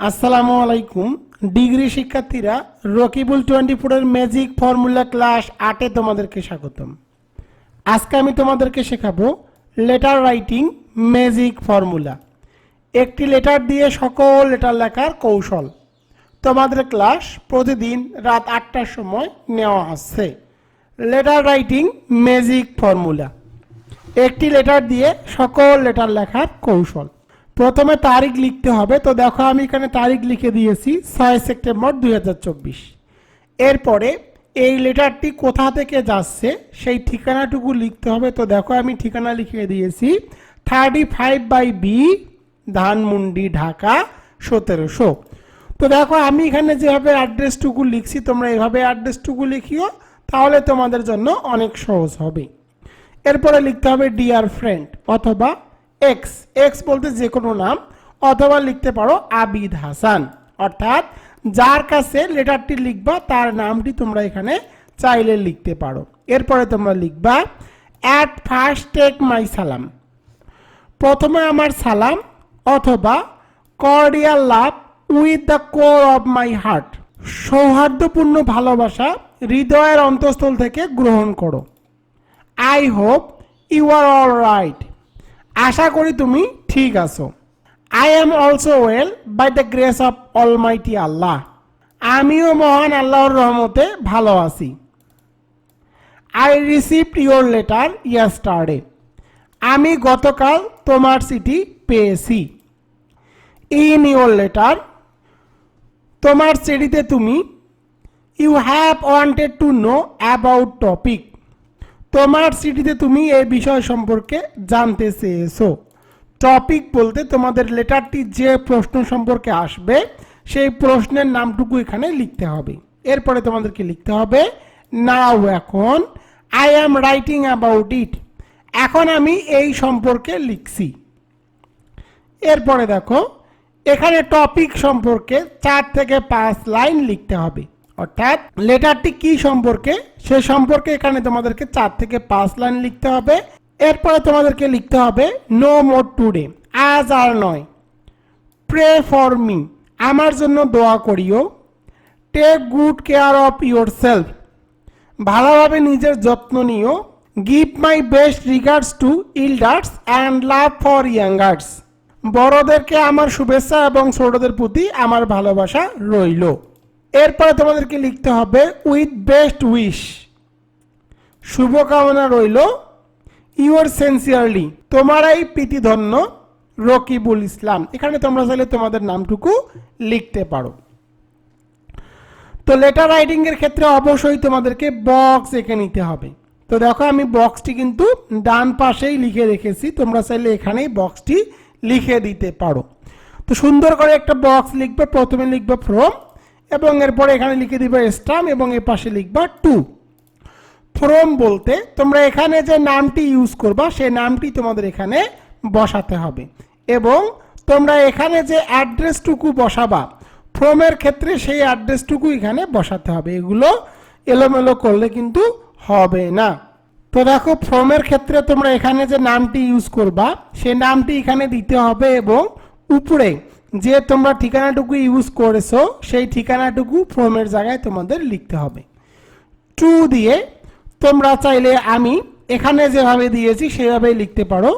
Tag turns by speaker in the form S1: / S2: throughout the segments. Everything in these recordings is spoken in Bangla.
S1: আসসালামু আলাইকুম। ডিগ্রি শিক্ষার্থীরা, রকিবুল টোয়েন্টি ফোরের ম্যাজিক ফর্মুলা ক্লাস আটে তোমাদেরকে স্বাগতম। আজকে আমি তোমাদেরকে শেখাবো লেটার রাইটিং ম্যাজিক ফর্মুলা। একটি লেটার দিয়ে সকল লেটার লেখার কৌশল। তোমাদের ক্লাস প্রতিদিন রাত আটটার সময় নেওয়া হচ্ছে লেটার রাইটিং ম্যাজিক ফর্মুলা। একটি লেটার দিয়ে সকল লেটার লেখার কৌশল। প্রথমে তারিখ লিখতে হবে। তো দেখো আমি এখানে তারিখ লিখে দিয়েছি ছয় সেপ্টেম্বর দু হাজার চব্বিশ। এরপরে এই লেটারটি কোথা থেকে যাচ্ছে সেই ঠিকানাটুকু লিখতে হবে। তো দেখো আমি ঠিকানা লিখে দিয়েছি। Thirty five by B Dhanmondi, Dhaka, সতেরোশো। তো দেখো আমি এখানে যেভাবে অ্যাড্রেসটুকু লিখছি, তোমরা এভাবে অ্যাড্রেসটুকু লিখিও, তাহলে তোমাদের জন্য অনেক সহজ হবে। এরপরে লিখতে হবে ডিয়ার ফ্রেন্ড অথবা এক্স এক্স বলতে যে কোনো নাম, অথবা লিখতে পারো আবিদ হাসান। অর্থাৎ যার কাছে লেটারটি লিখবা, তার নামটি তোমরা এখানে চাইলে লিখতে পারো। এরপরে তোমরা লিখবা অ্যাট ফার্স্ট টেক মাই সালাম প্রথমে আমার সালাম অথবা cordial love with the core of my heart সৌহার্দ্যপূর্ণ ভালোবাসা হৃদয়ের অন্তঃস্থল থেকে গ্রহণ করো। I hope you are all right আশা করি তুমি ঠিক আছো। I am also well by the grace of Almighty Allah আমিও মহান আল্লাহর রহমতে ভালো আছি। I received your letter yesterday আমি গতকাল তোমার চিঠি পেয়েছি। ইন ইউর লেটার তোমার চিঠিতে তুমি you have wanted to know about topic তোমার সিটিতে তুমি এই বিষয় সম্পর্কে জানতে চেয়েছো। টপিক বলতে তোমাদের লেটারটি যে প্রশ্ন সম্পর্কে আসবে, সেই প্রশ্নের নামটুকু এখানে লিখতে হবে। এরপরে তোমাদেরকে লিখতে হবে, নাও এখন I am writing about it এখন আমি এই সম্পর্কে লিখছি। এরপরে দেখো, এখানে টপিক সম্পর্কে চার থেকে পাঁচ লাইন লিখতে হবে। অর্থাৎ লেটারটি কি সম্পর্কে? সে সম্পর্কে এখানে তোমাদেরকে চার থেকে পাঁচ লাইন লিখতে হবে। এরপরে তোমাদেরকে লিখতে হবে নো মোর টুডে আজ আর নয়। প্রে ফর মি আমার জন্য দোয়া করিও। Take good care of yourself ভালোভাবে নিজের যত্ন নিও। Give my best regards to elders and love for youngers বড়দেরকে আমার শুভেচ্ছা এবং ছোটদের প্রতি আমার ভালোবাসা রইল। এরপরে তোমাদেরকে লিখতে হবে উইথ বেস্ট উইশ শুভকামনা রইল ইউর সেন্সিয়ারলি তোমারাই প্রীতিধন্য রকিবুল ইসলাম। এখানে তোমরা চাইলে তোমাদের নামটুকু লিখতে পারো। তো লেটার রাইটিং এর ক্ষেত্রে অবশ্যই তোমাদেরকে বক্স এঁকে নিতে হবে। তো দেখো, আমি বক্সটি কিন্তু ডান পাশেই লিখে রেখেছি। তোমরা চাইলে এখানেই বক্সটি লিখে দিতে পারো। তো সুন্দর করে একটা বক্স লিখবে। প্রথমে লিখবে ফ্রম এবং এরপরে এখানে লিখে দিবে স্টাম এবং এ পাশে লিখবা টু। ফ্রম বলতে তোমরা এখানে যে নামটি ইউজ করবা, সেই নামটি তোমাদের এখানে বসাতে হবে। এবং তোমরা এখানে যে অ্যাড্রেসটুকু বসাবা, ফ্রমের ক্ষেত্রে সেই অ্যাড্রেসটুকু এখানে বসাতে হবে। এগুলো এলোমেলো করলে কিন্তু হবে না। তো দেখো, ফ্রমের ক্ষেত্রে তোমরা এখানে যে নামটি ইউজ করবা, সেই নামটি এখানে দিতে হবে এবং উপরে যে তোমরা ঠিকানাটুকু ইউজ করেছ, সেই ঠিকানাটুকু ফর্মের জায়গায় তোমাদের লিখতে হবে। টু দিয়ে তোমরা চাইলে আমি এখানে যেভাবে দিয়েছি, সেভাবেই লিখতে পারো।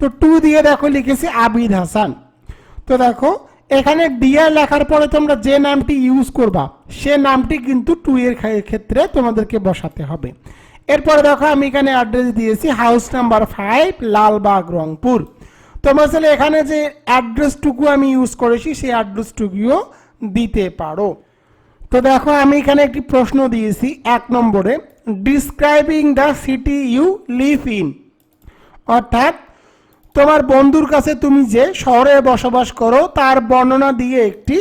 S1: তো টু দিয়ে দেখো, লিখেছি আবিদ হাসান। তো দেখো, এখানে ডিয়ার লেখার পরে তোমরা যে নামটি ইউজ করবা, সে নামটি কিন্তু টু এর ক্ষেত্রে তোমাদেরকে বসাতে হবে। এরপরে দেখো, আমি এখানে অ্যাড্রেস দিয়েছি house number five Lalbagh, Rangpur. তোমরা চাইলে এখানে যে অ্যাড্রেসটুকু আমি ইউজ করেছি, সেই অ্যাড্রেসটুকুও দিতে পারো। তো দেখো, আমি এখানে একটি প্রশ্ন দিয়েছি এক নম্বরে। Describing the city you live in অর্থাৎ, তোমার বন্ধুর কাছে তুমি যে শহরে বসবাস করো, তার বর্ণনা দিয়ে একটি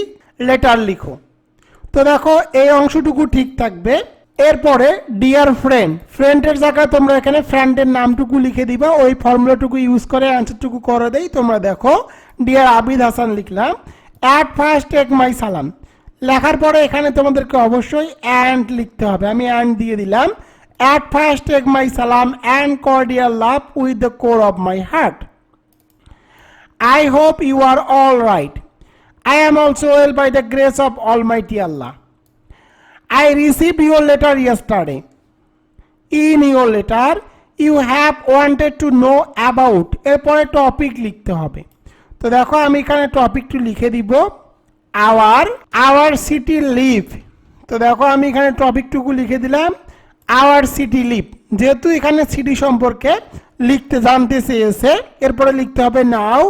S1: লেটার লিখো। তো দেখো, এই অংশটুকু ঠিক থাকবে। এরপরে ডিয়ার ফ্রেন্ড ফ্রেন্ডের জায়গায় তোমরা এখানে ফ্রেন্ডের নামটুকু লিখে দিবা। ওই ফর্মুলাটুকু ইউজ করে অ্যান্সারটুকু করে দেই। তোমরা দেখো ডিয়ার আবিদ হাসান লিখলাম। অ্যাট ফার্স্ট টেক মাই সালাম লেখার পরে এখানে তোমাদেরকে অবশ্যই অ্যান্ড লিখতে হবে। আমি অ্যান্ড দিয়ে দিলাম। অ্যাট ফার্স্ট টেক মাই সালাম and cordial love with the core of my heart I hope you are all right I also well by by grace of all Almighty Allah. I received your letter yesterday. In your letter, you have wanted to know about এরপরে টপিক লিখতে হবে। তো দেখো আমি এখানে টপিকটি লিখে দিব। আওয়ার আওয়ার সিটি লিভ তো দেখো আমি এখানে টপিকটুকু লিখে দিলাম। আওয়ার সিটি লিভ যেহেতু এখানে সিটি সম্পর্কে লিখতে জানতে চেয়েছে এরপরে লিখতে হবে now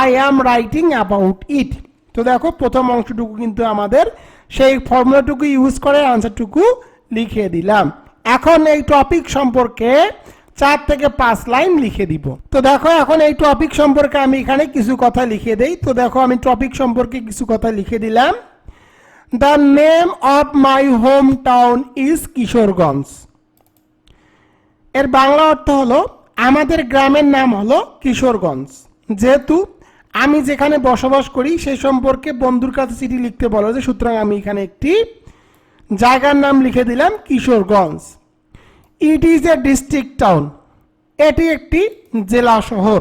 S1: I am writing about it তো দেখো প্রথম অংশটুকু কিন্তু আমাদের সেই ফর্মুলাটুকু ইউজ করে আনসারটুকু লিখে দিলাম। এখন এই টপিক সম্পর্কে চার থেকে পাঁচ লাইন লিখে দিব। তো দেখো, এখন এই টপিক সম্পর্কে আমি এখানে কিছু কথা লিখে দেই। তো দেখো, আমি টপিক সম্পর্কে কিছু কথা লিখে দিলাম। The name of my home town is Kishoreganj এর বাংলা অর্থ হলো, আমাদের গ্রামের নাম হলো কিশোরগঞ্জ যেহেতু আমি যেখানে বসবাস করি সেই সম্পর্কে বন্ধুর কাছে চিঠি লিখতে বলা যে, সুতরাং আমি এখানে একটি জায়গার নাম লিখে দিলাম, Kishoreganj. It is a district town এটি একটি জেলা শহর।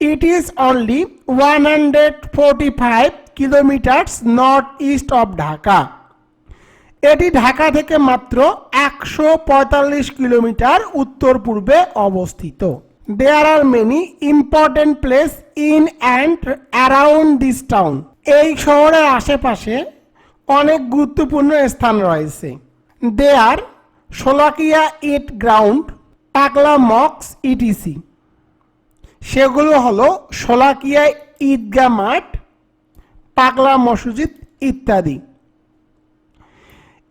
S1: It is only one hundred forty five kilometres north east of Dhaka এটি ঢাকা থেকে মাত্র একশো পঁয়তাল্লিশ কিলোমিটার উত্তর পূর্বে অবস্থিত। There are many important place in and around this town এই শহরের আশেপাশে অনেক গুরুত্বপূর্ণ স্থান রয়েছে। দেয়ার সোলাকিয়া ইট গ্রাউন্ড, টাকলা মক্স, ইটিসি। সেগুলো হলো সোলাকিয়া ঈদগাহ মাঠ পাগলা মসজিদ ইত্যাদি।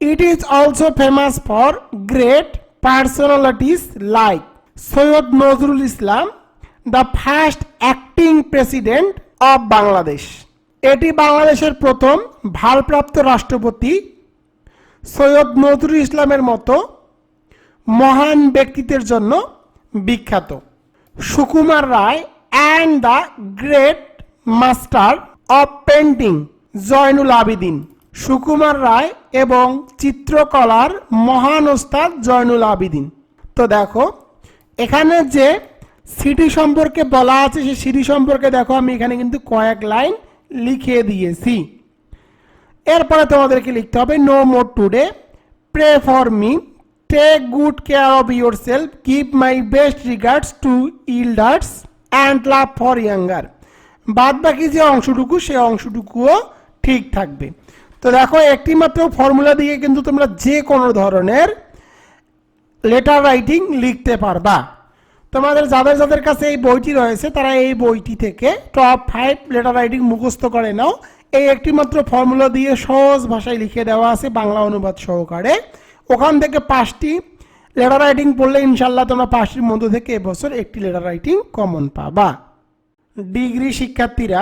S1: It is also famous for great personalities like Sayyid Nazrul Islam, the first acting president of Bangladesh এটি বাংলাদেশের প্রথম ভারপ্রাপ্ত রাষ্ট্রপতি সৈয়দ নজরুল ইসলামের মতো মহান ব্যক্তিত্বের জন্য বিখ্যাত। Sukumar Ray and the great master of painting Zainul Abedin. Sukumar Ray এবং চিত্রকলার মহান ওস্তাদ জয়নুল আবিদিন। তো দেখো এখানে যে সিটি সম্পর্কে বলা আছে, সেই সিটি সম্পর্কে দেখো, আমি এখানে কিন্তু কয়েক লাইন লিখে দিয়েছি। এরপরে তোমাদেরকে লিখতে হবে no more today pray for me take good care of yourself keep my best regards to elders and love for younger বাদ বাকি যে অংশটুকু, সে অংশটুকুও ঠিক থাকবে। তো দেখো একটি মাত্র ফর্মুলা দিয়ে কিন্তু তোমরা যে কোনো ধরনের লেটার রাইটিং লিখতে পারবা। তোমাদের যাদের যাদের কাছে এই বইটি রয়েছে, তারা এই বইটি থেকে টপ ফাইভ লেটার রাইটিং মুখস্থ করে নাও। এই একটি মাত্র ফর্মুলা দিয়ে সহজ ভাষায় লিখে দেওয়া আছে বাংলা অনুবাদ সহকারে। ওখান থেকে পাঁচটি লেটার রাইটিং পড়লে ইনশাল্লাহ তোমরা পাঁচটির মধ্যে থেকে এবছর একটি লেটার রাইটিং কমন পাবা। ডিগ্রি শিক্ষার্থীরা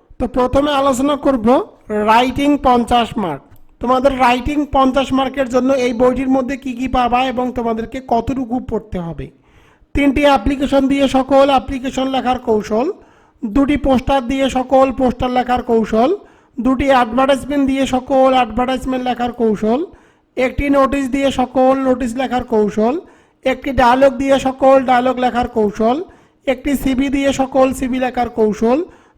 S1: তো প্রথমে আলোচনা করব রাইটিং পঞ্চাশ মার্ক তোমাদের রাইটিং পঞ্চাশ মার্কের জন্য এই বইটির মধ্যে কি কি পাবা এবং তোমাদেরকে কতটুকু পড়তে হবে। তিনটি অ্যাপ্লিকেশন দিয়ে সকল অ্যাপ্লিকেশন লেখার কৌশল, দুটি পোস্টার দিয়ে সকল পোস্টার লেখার কৌশল, দুটি অ্যাডভার্টাইজমেন্ট দিয়ে সকল অ্যাডভার্টাইজমেন্ট লেখার কৌশল, একটি নোটিশ দিয়ে সকল নোটিশ লেখার কৌশল, একটি ডায়লগ দিয়ে সকল ডায়লগ লেখার কৌশল, একটি সিবি দিয়ে সকল সিবি লেখার কৌশল